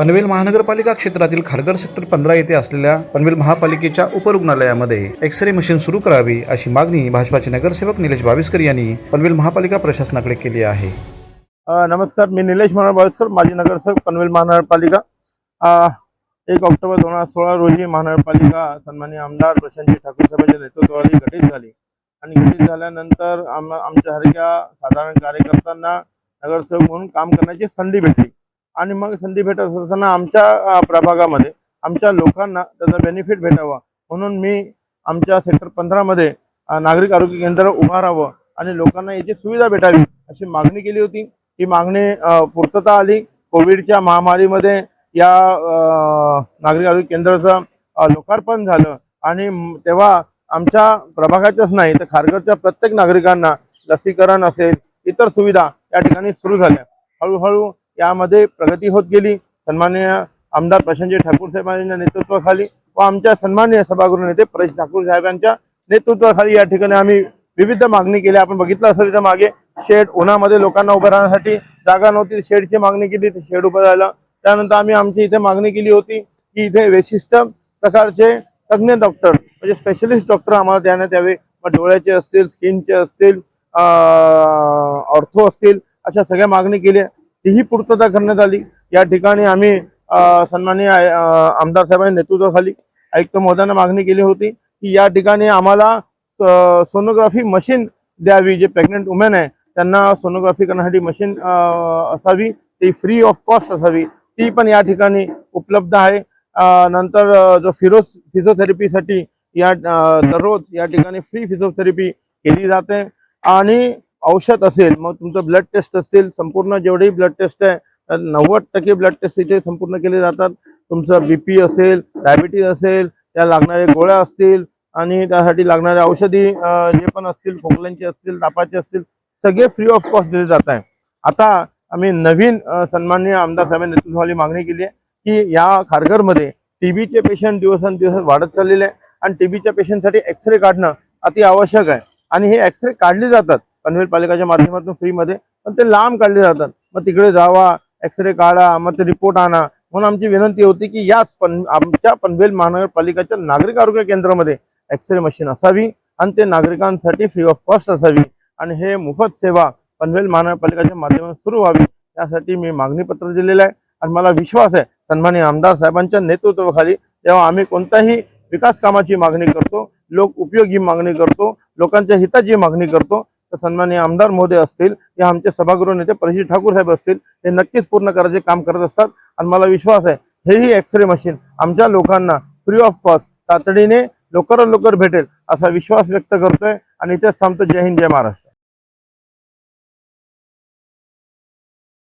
पनवेल महानगरपालिका क्षेत्रातील खारघर सेक्टर पंधरा येथे असलेल्या पनवेल महापालिकेच्या उपरुग्णालयामध्ये एक्स रे मशीन सुरू करावी अशी मागणी भाजपाचे नगरसेवक निलेश बाविस्कर यांनी पनवेल महापालिका प्रशासनाकडे केली आहे. नमस्कार मी निलेश मनोहर बाळसकर माजी नगरसेवक पनवेल महानगरपालिका. एक ऑक्टोबर दोन हजार सोळा रोजी महानगरपालिका सन्माननीय आमदार प्रशांतजी ठाकूर साहेबांच्या नेतृत्वाखाली गठीत झाली. आणि गठीत झाल्यानंतर आम आमच्यासारख्या साधारण कार्यकर्त्यांना नगरसेवक म्हणून काम करण्याची संधी भेटली. आणि मग संधी भेटत असताना आमच्या प्रभागामध्ये आमच्या लोकांना त्याचा बेनिफिट भेटावा. म्हणून मी आमच्या सेक्टर पंधरामध्ये नागरिक आरोग्य केंद्र उभारावं आणि लोकांना याची सुविधा भेटावी अशी मागणी केली होती. ही मागणी पूर्तता आली. कोविडच्या महामारीमध्ये या नागरिक आरोग्य केंद्राचं लोकार्पण झालं. आणि तेव्हा आमच्या प्रभागाच्याच नाही तर खारघरच्या प्रत्येक नागरिकांना लसीकरण असेल इतर सुविधा या ठिकाणी सुरू झाल्या. हळूहळू यामध्ये प्रगती होत गेली. सन्माननीय आमदार प्रशांतजी ठाकूर साहेबांच्या नेतृत्वाखाली व आमच्या सन्माननीय सभागृह नेते परेश ठाकूर साहेबांच्या नेतृत्वाखाली या ठिकाणी आम्ही विविध मागणी केल्या आपण बघितलं असेल तर मागे शेड उन्हामध्ये लोकांना उभं राहण्यासाठी जागा नव्हती. शेडची मागणी केली ते शेड उभं झालं. त्यानंतर आम्ही आमची इथे मागणी केली होती की इथे विशिष्ट प्रकारचे तज्ज्ञ डॉक्टर म्हणजे स्पेशलिस्ट डॉक्टर आम्हाला देण्यात यावे मग डोळ्याचे असतील स्किनचे असतील ऑर्थो असतील अशा सगळ्या मागणी केल्या. तीही पूर्तता करण्यात आली. या ठिकाणी आम्ही अं, सन्माननीय आमदार साहेबांच्या नेतृत्वाखाली आयुक्त महोदयांना मागणी केली होती की या ठिकाणी आम्हाला सोनोग्राफी मशीन द्यावी जे प्रेग्नेंट वुमेन आहे त्यांना सोनोग्राफी करण्यासाठी मशीन असावी ती फ्री ऑफ कॉस्ट असावी ती पण या ठिकाणी उपलब्ध आहे. नंतर जो फिरोज फिजिओथेरपीसाठी या दररोज या ठिकाणी फ्री फिजिओथेरपी केली जाते. आणि औषध असेल मग तुमचं ब्लड टेस्ट असतील संपूर्ण जेवढेही ब्लड टेस्ट आहे तर नव्वद टक्के ब्लड टेस्ट इथे संपूर्ण केले जातात. तुमचं बीपी असेल डायबिटीज असेल त्या लागणाऱ्या गोळ्या असतील आणि त्यासाठी लागणारे औषधी जे पण असतील खोकल्यांचे असतील तापाचे असतील सगळे फ्री ऑफ कॉस्ट दिले जात आहे. आता आम्ही नवीन सन्माननीय आमदार साहेबांनी नेतृत्वाली मागणी केली आहे की या खारघरमध्ये टीबीचे पेशंट दिवसेंदिवस वाढत चाललेले आहे. आणि टीबीच्या पेशंटसाठी एक्सरे काढणं अति आवश्यक आहे. आणि हे एक्सरे काढले जातात. पनवेल पालिकाच्या माध्यमातून फ्रीमध्ये पण ते लांब काढले जातात. मग तिकडे जावा एक्सरे काढा मग ते रिपोर्ट आणा. म्हणून आमची विनंती होती की याच पन आमच्या पनवेल महानगरपालिकेच्या नागरिक आरोग्य केंद्रामध्ये एक्सरे मशीन असावी आणि ते नागरिकांसाठी फ्री ऑफ कॉस्ट असावी. आणि हे मोफत सेवा पनवेल महानगरपालिकेच्या माध्यमातून सुरू व्हावी यासाठी मी मागणी पत्र दिलेलं आहे. आणि मला विश्वास आहे सन्मान्य आमदार साहेबांच्या नेतृत्वाखाली तेव्हा आम्ही कोणत्याही विकास कामाची मागणी करतो लोक उपयोगी मागणी करतो लोकांच्या हिताची मागणी करतो तर सन्माननीय आमदार महोदय असतील या आमचे सभागृह नेते परिषद ठाकूर साहेब असतील हे नक्कीच पूर्ण करायचे काम करत असतात. आणि मला विश्वास आहे हेही एक्सरे मशीन आमच्या लोकांना फ्री ऑफ कॉस्ट तातडीने लवकरात लवकर भेटेल असा विश्वास व्यक्त करतोय. आणि इथेच थांबतो. जय हिंद जय महाराष्ट्र.